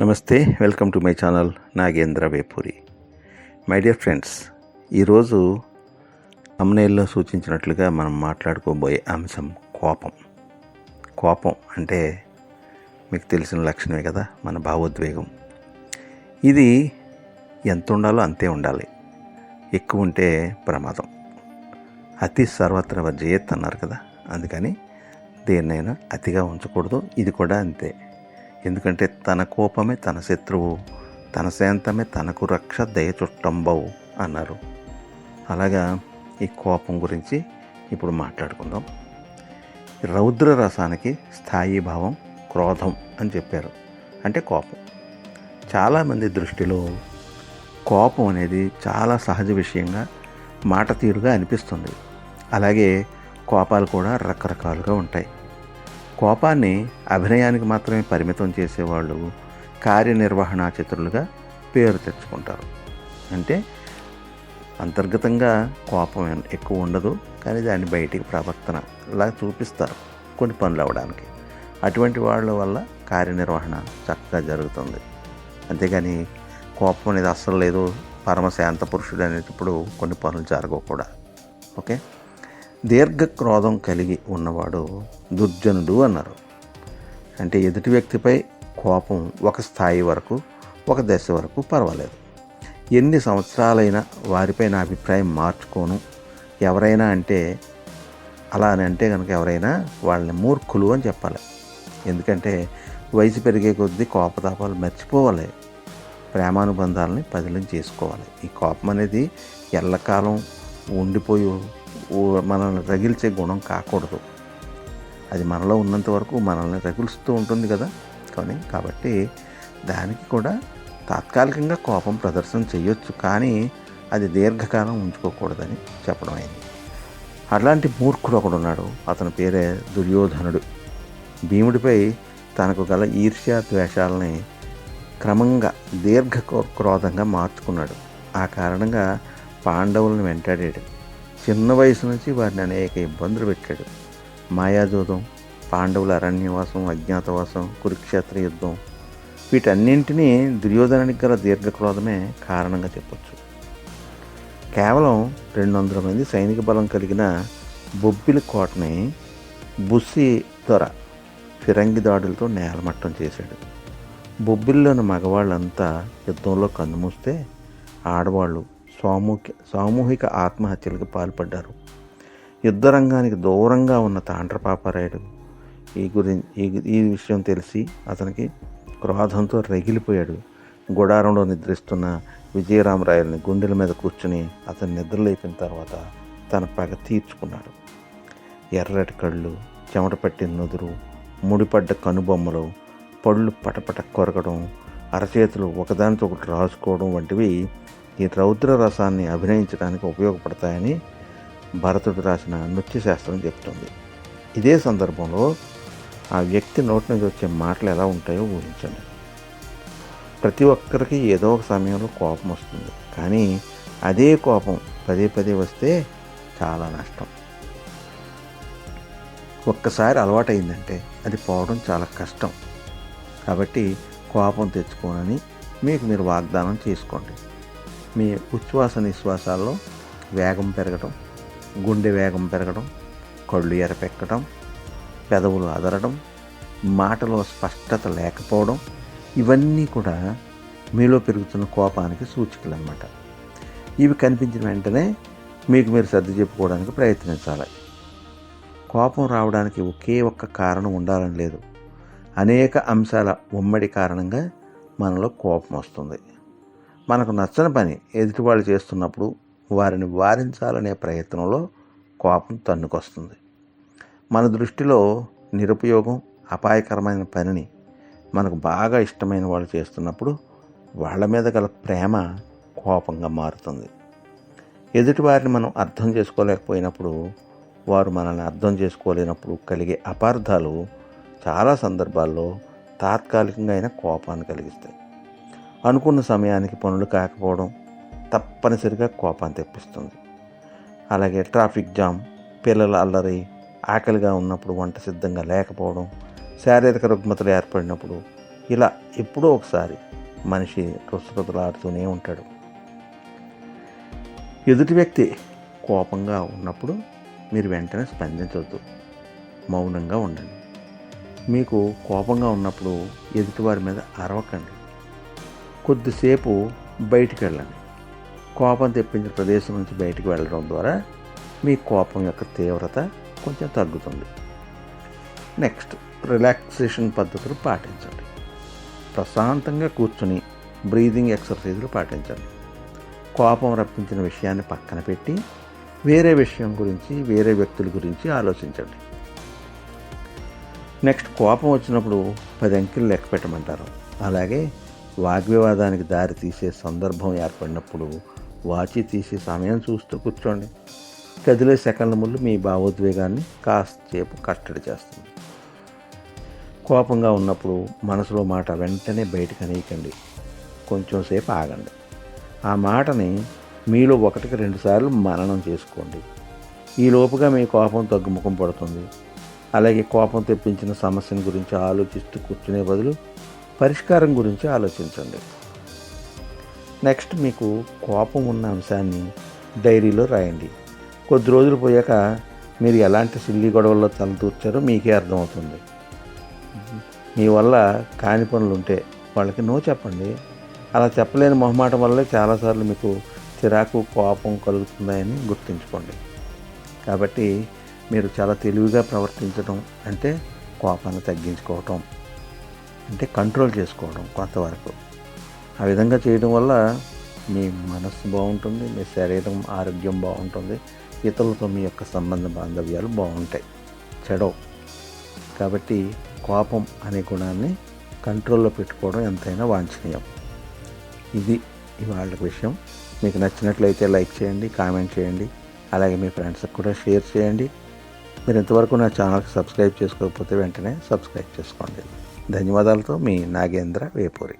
నమస్తే welcome to my channel Nagendra Vepuri. My dear friends ఈరోజు అమ్నేల్లో సూచించినట్లుగా మనం మాట్లాడుకోబోయే అంశం కోపం. కోపం అంటే మీకు తెలిసిన లక్షణమే కదా మన భావోద్వేగం. ఇది ఎంత ఉండాలో అంతే ఉండాలి. ఎక్కువ ఉంటే ప్రమాదం. అతి సర్వత్ర జయత్ అన్నారు కదా అందుకని దేన్నైనా అతిగా ఉంచకూడదు ఇది కూడా అంతే. ఎందుకంటే తన కోపమే తన శత్రువు తన శాంతమే తనకు రక్ష దయ చుట్టంబవు అన్నారు. అలాగా ఈ కోపం గురించి ఇప్పుడు మాట్లాడుకుందాం. రౌద్ర రసానికి స్థాయి భావం క్రోధం అని చెప్పారు. అంటే కోపం. చాలామంది దృష్టిలో కోపం అనేది చాలా సహజ విషయంగా మాట తీరుగా అనిపిస్తుంది. అలాగే కోపాలు కూడా రకరకాలుగా ఉంటాయి. కోపాన్ని అభినయానికి మాత్రమే పరిమితం చేసేవాళ్ళు కార్యనిర్వహణా చిత్రులుగా పేరు తెచ్చుకుంటారు. అంటే అంతర్గతంగా కోపం ఎక్కువ ఉండదు కానీ దాన్ని బయటికి ప్రవర్తన ఇలా చూపిస్తారు కొన్ని పనులు అవ్వడానికి. అటువంటి వాళ్ళ వల్ల కార్యనిర్వహణ చక్కగా జరుగుతుంది. అంతేగాని కోపం అనేది అస్సలు లేదు పరమశాంత పురుషుడు అనేటప్పుడు కొన్ని పనులు జరగవు కూడా. ఓకే? దీర్ఘ క్రోధం కలిగి ఉన్నవాడు దుర్జనుడు అన్నారు. అంటే ఎదుటి వ్యక్తిపై కోపం ఒక స్థాయి వరకు ఒక దశ వరకు పర్వాలేదు. ఎన్ని సంవత్సరాలైనా వారిపై నా అభిప్రాయం మార్చుకోను. ఎవరైనా అంటే అలా అని అంటే కనుక ఎవరైనా వాళ్ళని మూర్ఖులు అని చెప్పాలి. ఎందుకంటే వయసు పెరిగే కొద్దీ కోపతాపాలు మర్చిపోవాలి. ప్రేమానుబంధాలని పదిలం చేసుకోవాలి. ఈ కోపం అనేది ఎల్లకాలం ఉండిపోయి మనల్ని రగిల్చే గుణం కాకూడదు. అది మనలో ఉన్నంత వరకు మనల్ని రగులుస్తూ ఉంటుంది కదా. కానీ కాబట్టి దానికి కూడా తాత్కాలికంగా కోపం ప్రదర్శన చేయొచ్చు. కానీ అది దీర్ఘకాలం ఉంచుకోకూడదని చెప్పడం అయింది. అలాంటి మూర్ఖుడు ఒకడు ఉన్నాడు. అతని పేరే దుర్యోధనుడు. భీముడిపై తనకు గల ఈర్ష్య ద్వేషాలని క్రమంగా దీర్ఘ క్రోధంగా మార్చుకున్నాడు. ఆ కారణంగా పాండవులను వెంటాడాడు. చిన్న వయసు నుంచి వారిని అనేక ఇబ్బందులు పెట్టాడు. మాయాజోదం పాండవుల అరణ్యవాసం అజ్ఞాతవాసం కురుక్షేత్ర యుద్ధం వీటన్నింటినీ దుర్యోధనానికి గల దీర్ఘక్రోధమే కారణంగా చెప్పొచ్చు. కేవలం రెండు వందల మంది సైనిక బలం కలిగిన బొబ్బిలి కోటని బుస్సి దొర ఫిరంగి దాడులతో నేలమట్టం చేశాడు. బొబ్బిల్లోని మగవాళ్ళంతా యుద్ధంలో కన్నుమూస్తే ఆడవాళ్ళు సామూహిక సామూహిక ఆత్మహత్యలకు పాల్పడ్డారు. యుద్ధరంగానికి దూరంగా ఉన్న తాండ్రపాపారాయుడు ఈ గురించి ఈ ఈ విషయం తెలిసి అతనికి క్రోధంతో రగిలిపోయాడు. గుడారంలో నిద్రిస్తున్న విజయరామరాయల్ని గుండెల మీద కూర్చుని అతను నిద్రలేపిన తర్వాత తన పగ తీర్చుకున్నాడు. ఎర్రటి కళ్ళు చెమట పట్టిన నుదురు ముడిపడ్డ కనుబొమ్మలు పళ్ళు పటపట కొరకడం అరచేతులు ఒకదానితో ఒకటి రాసుకోవడం వంటివి ఈ రౌద్ర రసాన్ని అభినయించడానికి ఉపయోగపడతాయని భరతుడు రాసిన నృత్యశాస్త్రం చెప్తుంది. ఇదే సందర్భంలో ఆ వ్యక్తి నోటి నుంచి వచ్చే మాటలు ఎలా ఉంటాయో ఊహించండి. ప్రతి ఒక్కరికి ఏదో ఒక సమయంలో కోపం వస్తుంది. కానీ అదే కోపం పదే పదే వస్తే చాలా నష్టం. ఒక్కసారి అలవాటైందంటే అది పోవడం చాలా కష్టం. కాబట్టి కోపం తెచ్చుకోనని మీకు మీరు వాగ్దానం చేసుకోండి. మీ ఉచ్ఛ్వాస నిశ్వాసాల్లో వేగం పెరగటం గుండె వేగం పెరగడం కళ్ళు ఎరపెక్కడం పెదవులు అదరడం మాటలో స్పష్టత లేకపోవడం ఇవన్నీ కూడా మీలో పెరుగుతున్న కోపానికి సూచికలు అన్నమాట ఇవి కనిపించిన వెంటనే మీకు మీరు సర్ది చెప్పుకోవడానికి ప్రయత్నించాలి. కోపం రావడానికి ఒకే ఒక్క కారణం ఉండాలని లేదు. అనేక అంశాల ఉమ్మడి కారణంగా మనలో కోపం వస్తుంది. మనకు నచ్చని పని ఎదుటి వాళ్ళు చేస్తున్నప్పుడు వారిని వారించాలనే ప్రయత్నంలో కోపం తన్నుకొస్తుంది. మన దృష్టిలో నిరుపయోగం అపాయకరమైన పనిని మనకు బాగా ఇష్టమైన వాళ్ళు చేస్తున్నప్పుడు వాళ్ళ మీద గల ప్రేమ కోపంగా మారుతుంది. ఎదుటి వారిని మనం అర్థం చేసుకోలేకపోయినప్పుడు వారు మనల్ని అర్థం చేసుకోలేనప్పుడు కలిగే అపార్థాలు చాలా సందర్భాల్లో తాత్కాలికంగా అయిన కోపాన్ని కలిగిస్తాయి. అనుకున్న సమయానికి పనులు కాకపోవడం తప్పనిసరిగా కోపాన్ని తెప్పిస్తుంది. అలాగే ట్రాఫిక్ జామ్ పిల్లల అల్లరి ఆకలిగా ఉన్నప్పుడు వంట సిద్ధంగా లేకపోవడం శారీరక రుగ్మతలు ఏర్పడినప్పుడు ఇలా ఎప్పుడో ఒకసారి మనిషి రుసరుదలాడుతూనే ఉంటాడు. ఎదుటి వ్యక్తి కోపంగా ఉన్నప్పుడు మీరు వెంటనే స్పందించవద్దు మౌనంగా ఉండండి. మీకు కోపంగా ఉన్నప్పుడు ఎదుటివారి మీద అరవకండి. కొద్దిసేపు బయటికి వెళ్ళండి. కోపం తెప్పించిన ప్రదేశం నుంచి బయటికి వెళ్ళడం ద్వారా మీ కోపం యొక్క తీవ్రత కొంచెం తగ్గుతుంది. నెక్స్ట్ రిలాక్సేషన్ పద్ధతులు పాటించండి. ప్రశాంతంగా కూర్చుని బ్రీదింగ్ ఎక్సర్సైజులు పాటించండి. కోపం రప్పించిన విషయాన్ని పక్కన పెట్టి వేరే విషయం గురించి వేరే వ్యక్తుల గురించి ఆలోచించండి. నెక్స్ట్ కోపం వచ్చినప్పుడు పది అంకెలు లెక్క పెట్టమంటారు. అలాగే వాగ్వివాదానికి దారి తీసే సందర్భం ఏర్పడినప్పుడు వాచి తీసే సమయం చూస్తూ కూర్చోండి. కదిలే సెకండ్ల ముందు మీ భావోద్వేగాన్ని కాసేపు కట్టడి చేస్తుంది. కోపంగా ఉన్నప్పుడు మనసులో మాట వెంటనే బయటకు అనేయకండి కొంచెంసేపు ఆగండి. ఆ మాటని మీలో ఒకటికి రెండుసార్లు మననం చేసుకోండి. ఈ లోపుగా మీ కోపం తగ్గుముఖం పడుతుంది. అలాగే కోపం తెప్పించిన సమస్యను గురించి ఆలోచిస్తూ కూర్చునే బదులు పరిష్కారం గురించి ఆలోచించండి. నెక్స్ట్ మీకు కోపం ఉన్న అంశాన్ని డైరీలో రాయండి. కొద్ది రోజులు పోయాక మీరు ఎలాంటి సిల్లి గొడవల్లో తలదూర్చారో మీకే అర్థమవుతుంది. మీ వల్ల కాని పనులు ఉంటే వాళ్ళకి నో చెప్పండి. అలా చెప్పలేని మొహమాటం వల్లే చాలాసార్లు మీకు చిరాకు కోపం కలుగుతున్నాయని గుర్తుంచుకోండి. కాబట్టి మీరు చాలా తెలివిగా ప్రవర్తించడం అంటే కోపాన్ని తగ్గించుకోవటం. అంటే కంట్రోల్ చేసుకోవడం కొంతవరకు ఆ విధంగా చేయడం వల్ల మీ మనస్సు బాగుంటుంది మీ శరీరం ఆరోగ్యం బాగుంటుంది ఇతరులతో మీ యొక్క సంబంధ బాంధవ్యాలు బాగుంటాయి. చెడవు. కాబట్టి కోపం అనే గుణాన్ని కంట్రోల్లో పెట్టుకోవడం ఎంతైనా వాంఛనీయం. ఇది ఇవాళ విషయం. మీకు నచ్చినట్లయితే లైక్ చేయండి కామెంట్ చేయండి అలాగే మీ ఫ్రెండ్స్కి కూడా షేర్ చేయండి. మీరు ఇంతవరకు నా ఛానల్కి సబ్స్క్రైబ్ చేసుకోకపోతే వెంటనే సబ్స్క్రైబ్ చేసుకోండి. ధన్యవాదాలతో మీ నాగేంద్ర వేపూరి.